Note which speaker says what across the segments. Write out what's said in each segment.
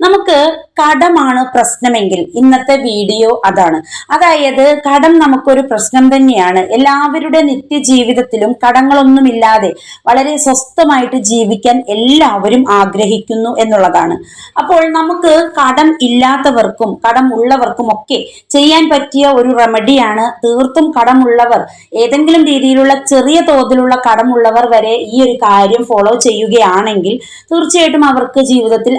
Speaker 1: നമുക്ക് കടമാണ് പ്രശ്നമെങ്കിൽ ഇന്നത്തെ വീഡിയോ അതാണ്. അതായത് കടം നമുക്കൊരു പ്രശ്നം തന്നെയാണ്. എല്ലാവരുടെ നിത്യജീവിതത്തിലും കടങ്ങളൊന്നുമില്ലാതെ വളരെ സ്വസ്ഥമായിട്ട് ജീവിക്കാൻ എല്ലാവരും ആഗ്രഹിക്കുന്നു എന്നുള്ളതാണ്. അപ്പോൾ നമുക്ക് കടം ഇല്ലാത്തവർക്കും കടം ഉള്ളവർക്കും ഒക്കെ ചെയ്യാൻ പറ്റിയ ഒരു റെമഡിയാണ് തീർത്തും കടമുള്ളവർ ഏതെങ്കിലും രീതിയിലുള്ള ചെറിയ തോതിലുള്ള കടമുള്ളവർ വരെ ഈ ഒരു കാര്യം ഫോളോ ചെയ്യുകയാണെങ്കിൽ തീർച്ചയായിട്ടും അവർക്ക് ജീവിതത്തിൽ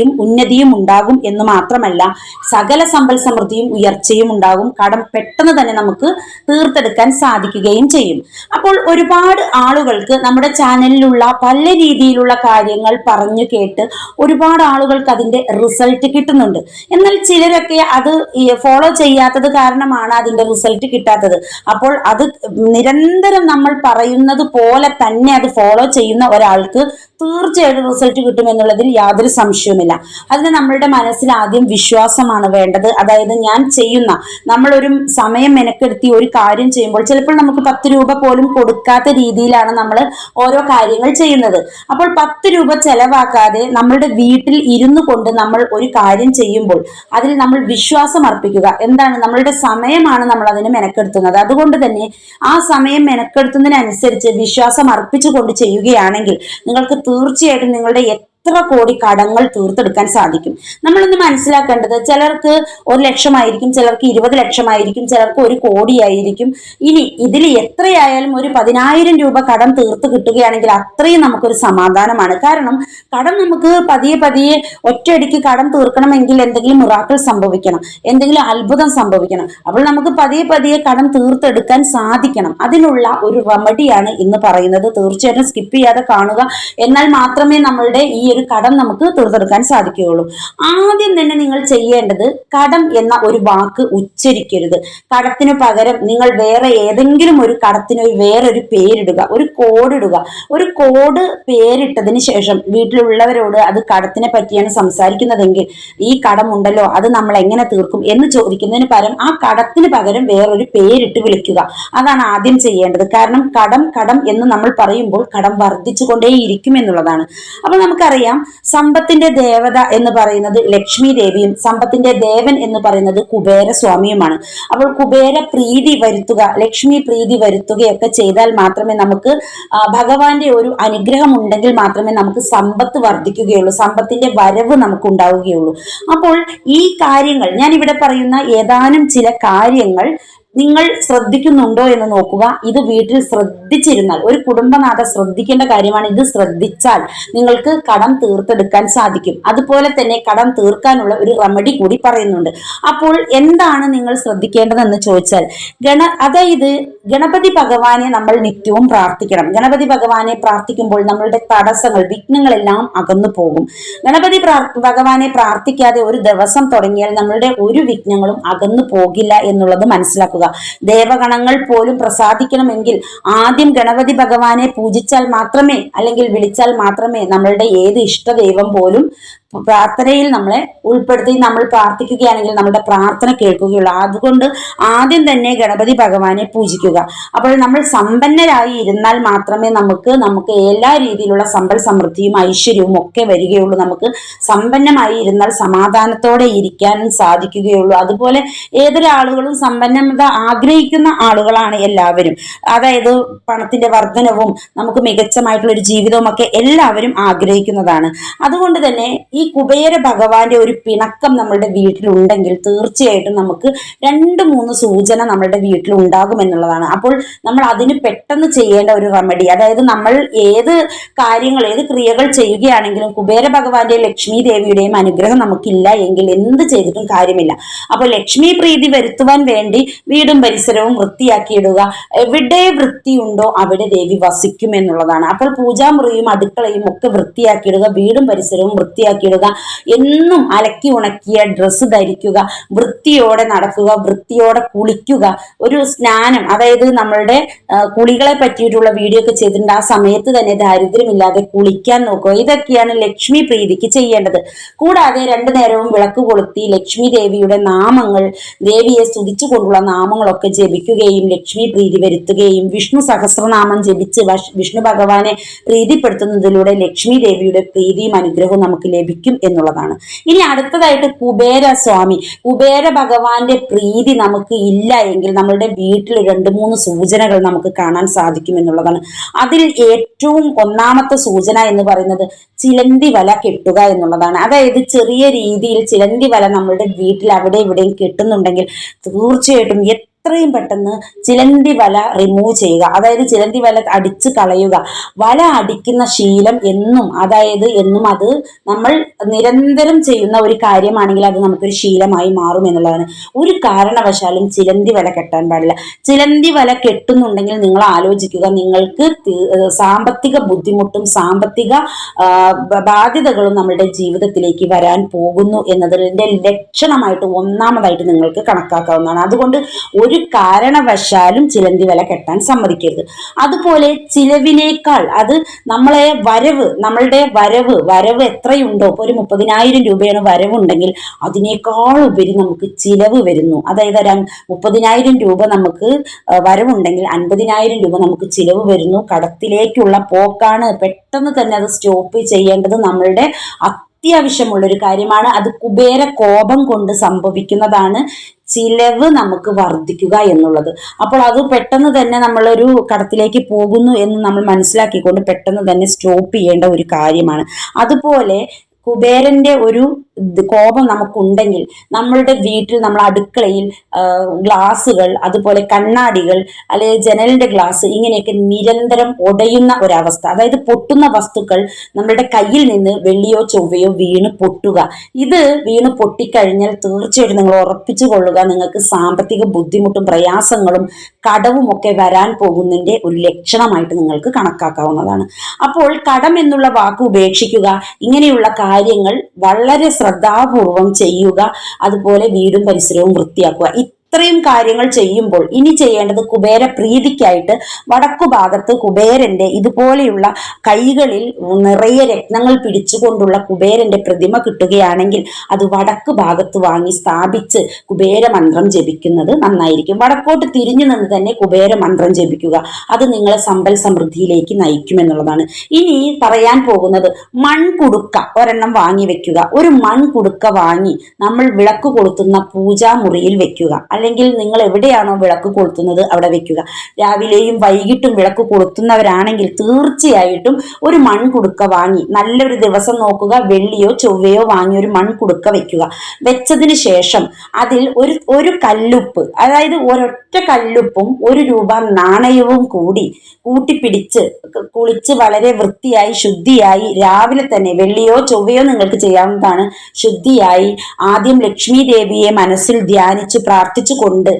Speaker 1: അഭിവൃദ്ധിയും ഉന്നതിയും ഉണ്ടാകും എന്ന് മാത്രമല്ല സകല സമ്പൽ സമൃദ്ധിയും ഉയർച്ചയും ഉണ്ടാകും. കടം പെട്ടെന്ന് തന്നെ നമുക്ക് തീർത്തെടുക്കാൻ സാധിക്കുകയും ചെയ്യും. അപ്പോൾ ഒരുപാട് ആളുകൾക്ക് നമ്മുടെ ചാനലിലുള്ള പല രീതിയിലുള്ള കാര്യങ്ങൾ പറഞ്ഞു കേട്ട് ഒരുപാട് ആളുകൾക്ക് അതിന്റെ റിസൾട്ട് കിട്ടുന്നുണ്ട്. എന്നാൽ ചിലരൊക്കെ അത് ഫോളോ ചെയ്യാത്തത് കാരണമാണ് അതിന്റെ റിസൾട്ട് കിട്ടാത്തത്. അപ്പോൾ അത് നിരന്തരം നമ്മൾ പറയുന്നത് പോലെ തന്നെ അത് ഫോളോ ചെയ്യുന്ന ഒരാൾക്ക് തീർച്ചയായിട്ടും റിസൾട്ട് കിട്ടുമെന്നുള്ളതിൽ യാതൊരു സംശയവുമില്ല. അതിന് നമ്മളുടെ മനസ്സിൽ ആദ്യം വിശ്വാസമാണ് വേണ്ടത്. അതായത് ഞാൻ ചെയ്യുന്ന നമ്മളൊരു സമയം മെനക്കെടുത്തി ഒരു കാര്യം ചെയ്യുമ്പോൾ ചിലപ്പോൾ നമുക്ക് പത്ത് രൂപ പോലും കൊടുക്കാത്ത രീതിയിലാണ് നമ്മൾ ഓരോ കാര്യങ്ങൾ ചെയ്യുന്നത്. അപ്പോൾ പത്ത് രൂപ ചെലവാക്കാതെ നമ്മളുടെ വീട്ടിൽ ഇരുന്നു കൊണ്ട് നമ്മൾ ഒരു കാര്യം ചെയ്യുമ്പോൾ അതിൽ നമ്മൾ വിശ്വാസം അർപ്പിക്കുക. എന്താണ്? നമ്മളുടെ സമയമാണ് നമ്മൾ അതിന് മെനക്കെടുത്തുന്നത്. അതുകൊണ്ട് തന്നെ ആ സമയം മെനക്കെടുത്തുന്നതിനനുസരിച്ച് വിശ്വാസം അർപ്പിച്ചുകൊണ്ട് ചെയ്യുകയാണെങ്കിൽ നിങ്ങൾക്ക് തീർച്ചയായിട്ടും നിങ്ങളുടെ എത്ര കോടി കടങ്ങൾ തീർത്തെടുക്കാൻ സാധിക്കും? നമ്മളൊന്ന് മനസ്സിലാക്കേണ്ടത് ചിലർക്ക് ഒരു ലക്ഷമായിരിക്കും ചിലർക്ക് ഇരുപത് ലക്ഷമായിരിക്കും ചിലർക്ക് ഒരു കോടിയായിരിക്കും. ഇനി ഇതിൽ എത്രയായാലും ഒരു പതിനായിരം രൂപ കടം തീർത്ത് കിട്ടുകയാണെങ്കിൽ അത്രയും നമുക്കൊരു സമാധാനമാണ്. കാരണം കടം നമുക്ക് പതിയെ പതിയെ ഒറ്റയടിക്ക് കടം തീർക്കണമെങ്കിൽ എന്തെങ്കിലും മിറാക്കൾ സംഭവിക്കണം എന്തെങ്കിലും അത്ഭുതം സംഭവിക്കണം. അപ്പോൾ നമുക്ക് പതിയെ പതിയെ കടം തീർത്തെടുക്കാൻ സാധിക്കണം. അതിനുള്ള ഒരു റെമഡിയാണ് ഇന്ന് പറയുന്നത്. തീർച്ചയായിട്ടും സ്കിപ്പ് ചെയ്യാതെ കാണുക. എന്നാൽ മാത്രമേ നമ്മളുടെ ഈ ഒരു കടം നമുക്ക് തീർത്തെടുക്കാൻ സാധിക്കുകയുള്ളൂ. ആദ്യം തന്നെ നിങ്ങൾ ചെയ്യേണ്ടത് കടം എന്ന ഒരു വാക്ക് ഉച്ചരിക്കരുത്. കടത്തിന് പകരം നിങ്ങൾ വേറെ ഏതെങ്കിലും ഒരു കടത്തിന് ഒരു വേറൊരു പേരിടുക. ഒരു കോഡ് ഇടുക. ഒരു കോഡ് പേരിട്ടതിന് ശേഷം വീട്ടിലുള്ളവരോട് അത് കടത്തിനെ പറ്റിയാണ് സംസാരിക്കുന്നതെങ്കിൽ ഈ കടമുണ്ടല്ലോ അത് നമ്മൾ എങ്ങനെ തീർക്കും എന്ന് ചോദിക്കുന്നതിന് പകരം ആ കടത്തിന് പകരം വേറൊരു പേരിട്ട് വിളിക്കുക. അതാണ് ആദ്യം ചെയ്യേണ്ടത്. കാരണം കടം കടം എന്ന് നമ്മൾ പറയുമ്പോൾ കടം വർദ്ധിച്ചുകൊണ്ടേയിരിക്കും എന്നുള്ളതാണ്. അപ്പോൾ നമുക്കറിയാം സമ്പത്തിന്റെ ദേവത എന്ന് പറയുന്നത് ലക്ഷ്മി ദേവിയും സമ്പത്തിന്റെ ദേവൻ എന്ന് പറയുന്നത് കുബേര സ്വാമിയുമാണ് അപ്പോൾ കുബേര പ്രീതി വരുത്തുക ലക്ഷ്മി പ്രീതി വരുത്തുകയൊക്കെ ചെയ്താൽ മാത്രമേ നമുക്ക് ഭഗവാന്റെ ഒരു അനുഗ്രഹം ഉണ്ടെങ്കിൽ മാത്രമേ നമുക്ക് സമ്പത്ത് വർദ്ധിക്കുകയുള്ളൂ സമ്പത്തിന്റെ വരവ് നമുക്ക് ഉണ്ടാവുകയുള്ളൂ അപ്പോൾ ഈ കാര്യങ്ങൾ ഞാൻ ഇവിടെ പറയുന്ന ഏതാനും ചില കാര്യങ്ങൾ നിങ്ങൾ ശ്രദ്ധിക്കുന്നുണ്ടോ എന്ന് നോക്കുക. ഇത് വീട്ടിൽ ശ്രദ്ധിച്ചിരുന്നാൽ ഒരു കുടുംബനാഥ ശ്രദ്ധിക്കേണ്ട കാര്യമാണ് ഇത് ശ്രദ്ധിച്ചാൽ നിങ്ങൾക്ക് കടം തീർത്തെടുക്കാൻ സാധിക്കും. അതുപോലെ തന്നെ കടം തീർക്കാനുള്ള ഒരു റെമഡി കൂടി പറയുന്നുണ്ട്. അപ്പോൾ എന്താണ് നിങ്ങൾ ശ്രദ്ധിക്കേണ്ടതെന്ന് ചോദിച്ചാൽ ഗണ അതായത് ഗണപതി ഭഗവാനെ നമ്മൾ നിത്യവും പ്രാർത്ഥിക്കണം. ഗണപതി ഭഗവാനെ പ്രാർത്ഥിക്കുമ്പോൾ നമ്മളുടെ തടസ്സങ്ങൾ വിഘ്നങ്ങളെല്ലാം അകന്നു പോകും. ഗണപതി ഭഗവാനെ പ്രാർത്ഥിക്കാതെ ഒരു ദിവസം തുടങ്ങിയാൽ നമ്മളുടെ ഒരു വിഘ്നങ്ങളും അകന്നു പോകില്ല എന്നുള്ളത് മനസ്സിലാക്കുക. ദേവഗണങ്ങൾ പോലും പ്രസാദിക്കണമെങ്കിൽ ആദ്യം ഗണപതി ഭഗവാനെ പൂജിച്ചാൽ മാത്രമേ അല്ലെങ്കിൽ വിളിച്ചാൽ മാത്രമേ നമ്മളുടെ ഏത് ഇഷ്ടദൈവം പോലും പ്രാർത്ഥനയിൽ നമ്മളെ ഉൾപ്പെടുത്തി നമ്മൾ പ്രാർത്ഥിക്കുകയാണെങ്കിൽ നമ്മുടെ പ്രാർത്ഥന കേൾക്കുകയുള്ളൂ. അതുകൊണ്ട് ആദ്യം തന്നെ ഗണപതി ഭഗവാനെ പൂജിക്കുക. അപ്പോൾ നമ്മൾ സമ്പന്നരായി ഇരുന്നാൽ മാത്രമേ നമുക്ക് നമുക്ക് എല്ലാ രീതിയിലുള്ള സമ്പൽ സമൃദ്ധിയും ഐശ്വര്യവും ഒക്കെ വരികയുള്ളൂ. നമുക്ക് സമ്പന്നമായി ഇരുന്നാൽ സമാധാനത്തോടെ ഇരിക്കാൻ സാധിക്കുകയുള്ളൂ. അതുപോലെ ഏതൊരാളുകളും സമ്പന്നത ആഗ്രഹിക്കുന്ന ആളുകളാണ് എല്ലാവരും. അതായത് പണത്തിന്റെ വർധനവും നമുക്ക് മികച്ചമായിട്ടുള്ള ഒരു ജീവിതവും ഒക്കെ എല്ലാവരും ആഗ്രഹിക്കുന്നതാണ്. അതുകൊണ്ട് തന്നെ കുബേര ഭഗവാന്റെ ഒരു പിണക്കം നമ്മളുടെ വീട്ടിലുണ്ടെങ്കിൽ തീർച്ചയായിട്ടും നമുക്ക് രണ്ട് മൂന്ന് സൂചന നമ്മളുടെ വീട്ടിൽ ഉണ്ടാകും എന്നുള്ളതാണ്. അപ്പോൾ നമ്മൾ അതിന് പെട്ടെന്ന് ചെയ്യേണ്ട ഒരു റെമഡി അതായത് നമ്മൾ ഏത് കാര്യങ്ങൾ ഏത് ക്രിയകൾ ചെയ്യുകയാണെങ്കിലും കുബേര ഭഗവാന്റെ ലക്ഷ്മി ദേവിയുടെയും അനുഗ്രഹം നമുക്കില്ല എങ്കിൽ എന്ത് ചെയ്തിട്ടും കാര്യമില്ല. അപ്പോൾ ലക്ഷ്മി പ്രീതി വരുത്തുവാൻ വേണ്ടി വീടും പരിസരവും വൃത്തിയാക്കിയിടുക. എവിടെ വൃത്തിയുണ്ടോ അവിടെ ദേവി വസിക്കും എന്നുള്ളതാണ്. അപ്പോൾ പൂജാമുറിയും അടുക്കളയും ഒക്കെ വൃത്തിയാക്കിയിടുക വീടും പരിസരവും വൃത്തിയാക്കിയിടുക ഇടുക എന്നും അലക്കി ഉണക്കിയ ഡ്രസ്സ് ധരിക്കുക. വൃത്തിയോടെ നടക്കുക വൃത്തിയോടെ കുളിക്കുക. ഒരു സ്നാനം അതായത് നമ്മളുടെ കുളികളെ പറ്റിയിട്ടുള്ള വീഡിയോ ഒക്കെ ചെയ്തിട്ടുണ്ട്. ആ സമയത്ത് തന്നെ ദാരിദ്ര്യമില്ലാതെ കുളിക്കാൻ നോക്കുക. ഇതൊക്കെയാണ് ലക്ഷ്മി പ്രീതിക്ക് ചെയ്യേണ്ടത്. കൂടാതെ രണ്ടു നേരവും വിളക്ക് കൊളുത്തി ലക്ഷ്മി ദേവിയുടെ നാമങ്ങൾ ദേവിയെ സ്തുതിച്ചുകൊണ്ടുള്ള നാമങ്ങളൊക്കെ ജപിക്കുകയും ലക്ഷ്മി പ്രീതി വരുത്തുകയും വിഷ്ണു സഹസ്രനാമം ജപിച്ച് വിഷ്ണു ഭഗവാനെ പ്രീതിപ്പെടുത്തുന്നതിലൂടെ ലക്ഷ്മി ദേവിയുടെ പ്രീതിയും അനുഗ്രഹവും നമുക്ക് ലഭിക്കും. എന്നുള്ളതാണ്. ഇനി അടുത്തതായിട്ട് കുബേര സ്വാമി കുബേര ഭഗവാന്റെ പ്രീതി നമുക്ക് ഇല്ല എങ്കിൽ നമ്മളുടെ വീട്ടിൽ രണ്ട് മൂന്ന് സൂചനകൾ നമുക്ക് കാണാൻ സാധിക്കും എന്നുള്ളതാണ്. അതിൽ ഏറ്റവും ഒന്നാമത്തെ സൂചന എന്ന് പറയുന്നത് ചിലന്തി വല കെട്ടുക എന്നുള്ളതാണ്. അതായത് ചെറിയ രീതിയിൽ ചിലന്തി വല നമ്മളുടെ വീട്ടിൽ അവിടെ ഇവിടെയും കെട്ടുന്നുണ്ടെങ്കിൽ തീർച്ചയായിട്ടും എത്രയും പെട്ടെന്ന് ചിലന്തി വല റിമൂവ് ചെയ്യുക. അതായത് ചിലന്തി വല അടിച്ച് കളയുക. വല അടിക്കുന്ന ശീലം എന്നും അതായത് എന്നും അത് നമ്മൾ നിരന്തരം ചെയ്യുന്ന ഒരു കാര്യമാണെങ്കിൽ അത് നമുക്കൊരു ശീലമായി മാറും എന്നുള്ളതാണ്. ഒരു കാരണവശാലും ചിലന്തി വല കെട്ടാൻ പാടില്ല. ചിലന്തി വല കെട്ടുന്നുണ്ടെങ്കിൽ നിങ്ങൾ ആലോചിക്കുക നിങ്ങൾക്ക് സാമ്പത്തിക ബുദ്ധിമുട്ടും സാമ്പത്തിക ബാധ്യതകളും നമ്മളുടെ ജീവിതത്തിലേക്ക് വരാൻ പോകുന്നു എന്നതിന്റെ ലക്ഷണമായിട്ട് ഒന്നാമതായിട്ട് നിങ്ങൾക്ക് കണക്കാക്കാവുന്നതാണ്. അതുകൊണ്ട് ഒരു കാരണവശാലും ചിലന്തി വല കെട്ടാൻ സമ്മതിക്കരുത്. അതുപോലെ ചിലവിനേക്കാൾ അത് നമ്മളെ വരവ് നമ്മളുടെ വരവ് വരവ് എത്രയുണ്ടോ ഒരു മുപ്പതിനായിരം രൂപയാണ് വരവുണ്ടെങ്കിൽ അതിനേക്കാൾ ഉപരി നമുക്ക് ചിലവ് വരുന്നു. അതായത് ഒരു മുപ്പതിനായിരം രൂപ നമുക്ക് വരവുണ്ടെങ്കിൽ അൻപതിനായിരം രൂപ നമുക്ക് ചിലവ് വരുന്നു. കടത്തിലേക്കുള്ള പോക്കാണ് പെട്ടെന്ന് തന്നെ അത് സ്റ്റോപ്പ് ചെയ്യേണ്ടത് നമ്മളുടെ അത്യാവശ്യമുള്ള ഒരു കാര്യമാണ്. അത് കുബേര കോപം കൊണ്ട് സംഭവിക്കുന്നതാണ് ചിലവ് നമുക്ക് വർദ്ധിക്കുക എന്നുള്ളത്. അപ്പോൾ അത് പെട്ടെന്ന് തന്നെ നമ്മളൊരു കടത്തിലേക്ക് പോകുന്നു എന്ന് നമ്മൾ മനസ്സിലാക്കിക്കൊണ്ട് പെട്ടെന്ന് തന്നെ സ്റ്റോപ്പ് ചെയ്യേണ്ട ഒരു കാര്യമാണ്. അതുപോലെ കുബേരന്റെ ഒരു കോപം നമുക്കുണ്ടെങ്കിൽ നമ്മളുടെ വീട്ടിൽ നമ്മൾ അടുക്കളയിൽ ഗ്ലാസുകൾ അതുപോലെ കണ്ണാടികൾ അല്ലെങ്കിൽ ജനലിന്റെ ഗ്ലാസ് ഇങ്ങനെയൊക്കെ നിരന്തരം ഒടയുന്ന ഒരവസ്ഥ. അതായത് പൊട്ടുന്ന വസ്തുക്കൾ നമ്മളുടെ കയ്യിൽ നിന്ന് വെള്ളിയോ ചൊവ്വയോ വീണ് പൊട്ടുക. ഇത് വീണ് പൊട്ടിക്കഴിഞ്ഞാൽ തീർച്ചയായിട്ടും നിങ്ങൾ ഉറപ്പിച്ചു കൊള്ളുക നിങ്ങൾക്ക് സാമ്പത്തിക ബുദ്ധിമുട്ടും പ്രയാസങ്ങളും കടവും ഒക്കെ വരാൻ പോകുന്നതിന്റെ ഒരു ലക്ഷണമായിട്ട് നിങ്ങൾക്ക് കണക്കാക്കാവുന്നതാണ്. അപ്പോൾ കടം എന്നുള്ള വാക്ക് ഉപേക്ഷിക്കുക ഇങ്ങനെയുള്ള കാര്യങ്ങൾ വളരെ ശ്രദ്ധാപൂർവം ചെയ്യുക അതുപോലെ വീടും പരിസരവും വൃത്തിയാക്കുക. ഇത്രയും കാര്യങ്ങൾ ചെയ്യുമ്പോൾ ഇനി ചെയ്യേണ്ടത് കുബേര പ്രീതിക്കായിട്ട് വടക്കു ഭാഗത്ത് കുബേരന്റെ ഇതുപോലെയുള്ള കൈകളിൽ നിറയെ രത്നങ്ങൾ പിടിച്ചുകൊണ്ടുള്ള കുബേരന്റെ പ്രതിമ കിട്ടുകയാണെങ്കിൽ അത് വടക്ക് ഭാഗത്ത് വാങ്ങി സ്ഥാപിച്ച് കുബേര മന്ത്രം ജപിക്കുന്നത് നന്നായിരിക്കും. വടക്കോട്ട് തിരിഞ്ഞു നിന്ന് തന്നെ കുബേര മന്ത്രം ജപിക്കുക. അത് നിങ്ങളെ സമ്പൽ സമൃദ്ധിയിലേക്ക് നയിക്കുമെന്നുള്ളതാണ്. ഇനി പറയാൻ പോകുന്നത് മൺകുടുക്ക ഒരെണ്ണം വാങ്ങി വെക്കുക. ഒരു മൺകുടുക്ക വാങ്ങി നമ്മൾ വിളക്ക് കൊളുത്തുന്ന പൂജാമുറിയിൽ വെക്കുക. അല്ലെങ്കിൽ നിങ്ങൾ എവിടെയാണോ വിളക്ക് കൊളുത്തുന്നത് അവിടെ വെക്കുക. രാവിലെയും വൈകിട്ടും വിളക്ക് കൊളുത്തുന്നവരാണെങ്കിൽ തീർച്ചയായിട്ടും ഒരു മൺകുടുക്ക വാങ്ങി നല്ലൊരു ദിവസം നോക്കുക വെള്ളിയോ ചൊവ്വയോ വാങ്ങി ഒരു മൺകുടുക്ക വെക്കുക. വെച്ചതിന് ശേഷം അതിൽ ഒരു ഒരു കല്ലുപ്പ് അതായത് ഒരൊറ്റ കല്ലുപ്പും ഒരു രൂപ നാണയവും കൂടി കൂട്ടിപ്പിടിച്ച് കുളിച്ച് വളരെ വൃത്തിയായി ശുദ്ധിയായി രാവിലെ തന്നെ വെള്ളിയോ ചൊവ്വയോ നിങ്ങൾക്ക് ചെയ്യാവുന്നതാണ്. ശുദ്ധിയായി ആദ്യം ലക്ഷ്മി ദേവിയെ മനസ്സിൽ ധ്യാനിച്ച് പ്രാർത്ഥിച്ചുകൊണ്ട്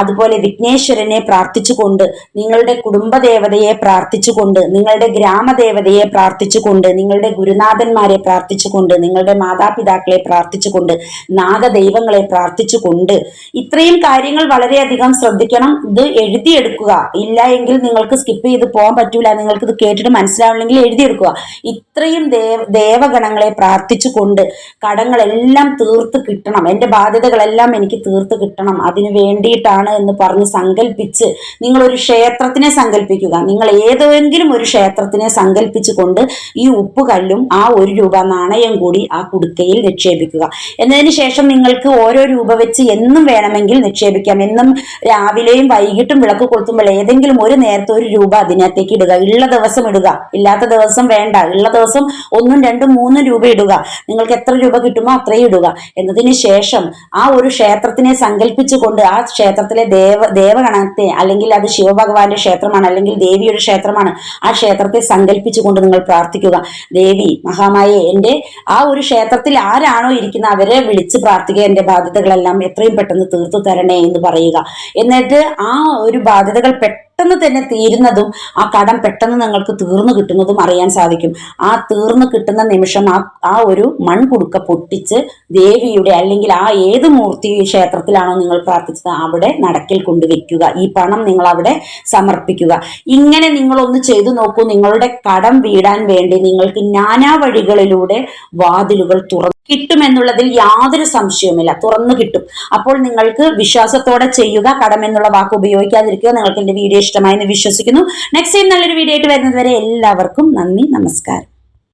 Speaker 1: അതുപോലെ വിഘ്നേശ്വരനെ പ്രാർത്ഥിച്ചുകൊണ്ട് നിങ്ങളുടെ കുടുംബദേവതയെ പ്രാർത്ഥിച്ചുകൊണ്ട് നിങ്ങളുടെ ഗ്രാമദേവതയെ പ്രാർത്ഥിച്ചുകൊണ്ട് നിങ്ങളുടെ ഗുരുനാഥന്മാരെ പ്രാർത്ഥിച്ചുകൊണ്ട് നിങ്ങളുടെ മാതാപിതാക്കളെ പ്രാർത്ഥിച്ചുകൊണ്ട് നാഗദൈവങ്ങളെ പ്രാർത്ഥിച്ചുകൊണ്ട് ഇത്രയും കാര്യങ്ങൾ വളരെയധികം ശ്രദ്ധിക്കണം. ഇത് എഴുതിയെടുക്കുക. ഇല്ല എങ്കിൽ നിങ്ങൾക്ക് സ്കിപ്പ് ചെയ്ത് പോകാൻ പറ്റൂല. നിങ്ങൾക്ക് ഇത് കേട്ടിട്ട് മനസ്സിലാവണമെങ്കിൽ എഴുതിയെടുക്കുക. ഇത്രയും ദേവ ദേവഗണങ്ങളെ പ്രാർത്ഥിച്ചുകൊണ്ട് കടങ്ങളെല്ലാം തീർത്ത് കിട്ടണം. എന്റെ ബാധ്യതകളെല്ലാം എനിക്ക് തീർത്ത് കിട്ടണം. അതിനു വേണ്ടിയിട്ടാണ് എന്ന് പറഞ്ഞ് സങ്കല്പിച്ച് നിങ്ങൾ ഒരു ക്ഷേത്രത്തിനെ സങ്കല്പിക്കുക നിങ്ങൾ ഏതെങ്കിലും ഒരു ക്ഷേത്രത്തിനെ സങ്കല്പിച്ചുകൊണ്ട് ഈ ഉപ്പ് കല്ലും ആ ഒരു രൂപ നാണയം കൂടി ആ കുടുക്കയിൽ നിക്ഷേപിക്കുക. എന്നതിന് ശേഷം നിങ്ങൾക്ക് ഓരോ രൂപ വെച്ച് എന്നും വേണമെങ്കിൽ നിക്ഷേപിക്കാം. എന്നും രാവിലെയും വൈകിട്ടും വിളക്ക് കൊളുത്തുമ്പോൾ ഏതെങ്കിലും ഒരു നേരത്തെ ഒരു രൂപ അതിനകത്തേക്ക് ഇടുക. ഉള്ള ദിവസം ഇടുക. ഇല്ലാത്ത ദിവസം വേണ്ട. ഉള്ള ദിവസം ഒന്നും രണ്ടും മൂന്നും രൂപ ഇടുക. നിങ്ങൾക്ക് എത്ര രൂപ കിട്ടുമോ അത്രയും ഇടുക. എന്നതിന് ശേഷം ആ ഒരു ക്ഷേത്രത്തിനെ സങ്കല്പിച്ചുകൊണ്ട് ആ ക്ഷേത്രത്തിലെ ദേവ ദേവഗണത്തെ അല്ലെങ്കിൽ അത് ശിവഭഗവാന്റെ ക്ഷേത്രമാണ് അല്ലെങ്കിൽ ദേവിയുടെ ക്ഷേത്രമാണ് ആ ക്ഷേത്രത്തെ സങ്കല്പിച്ചുകൊണ്ട് നിങ്ങൾ പ്രാർത്ഥിക്കുക. ദേവി മഹാമായെ എന്റെ ആ ഒരു ക്ഷേത്രത്തിൽ ആരാണോ ഇരിക്കുന്ന അവരെ വിളിച്ച് പ്രാർത്ഥിക്കുക എന്റെ ബാധ്യതകളെല്ലാം എത്രയും പെട്ടെന്ന് തീർത്തു തരണേ എന്ന് പറയുക. എന്നിട്ട് ആ ഒരു ബാധ്യതകൾ പെട്ടെന്ന് പെട്ടെന്ന് തന്നെ തീരുന്നതും ആ കടം പെട്ടെന്ന് നിങ്ങൾക്ക് തീർന്നു കിട്ടുന്നതും അറിയാൻ സാധിക്കും. ആ തീർന്നു കിട്ടുന്ന നിമിഷം ആ ആ ഒരു മൺകുടുക്ക പൊട്ടിച്ച് ദേവിയുടെ അല്ലെങ്കിൽ ആ ഏത് മൂർത്തി ക്ഷേത്രത്തിലാണോ നിങ്ങൾ പ്രാർത്ഥിച്ചത് അവിടെ നടക്കിൽ കൊണ്ടുവയ്ക്കുക. ഈ പണം നിങ്ങൾ അവിടെ സമർപ്പിക്കുക. ഇങ്ങനെ നിങ്ങളൊന്ന് ചെയ്തു നോക്കൂ. നിങ്ങളുടെ കടം വീടാൻ വേണ്ടി നിങ്ങൾക്ക് നാനാ വഴികളിലൂടെ വാതിലുകൾ തുറന്നു കിട്ടുമെന്നുള്ളതിൽ യാതൊരു സംശയവുമില്ല. തുറന്നു കിട്ടും. അപ്പോൾ നിങ്ങൾക്ക് വിശ്വാസത്തോടെ ചെയ്യുക കടം എന്നുള്ള വാക്ക് ഉപയോഗിക്കാതിരിക്കുക നിങ്ങൾക്ക് എന്റെ വീഡിയോ ഇഷ്ടമായി എന്ന് വിശ്വസിക്കുന്നു. നെക്സ്റ്റ് ടൈം നല്ലൊരു വീഡിയോ ആയിട്ട് വരുന്നതുവരെ എല്ലാവർക്കും നന്ദി നമസ്കാരം.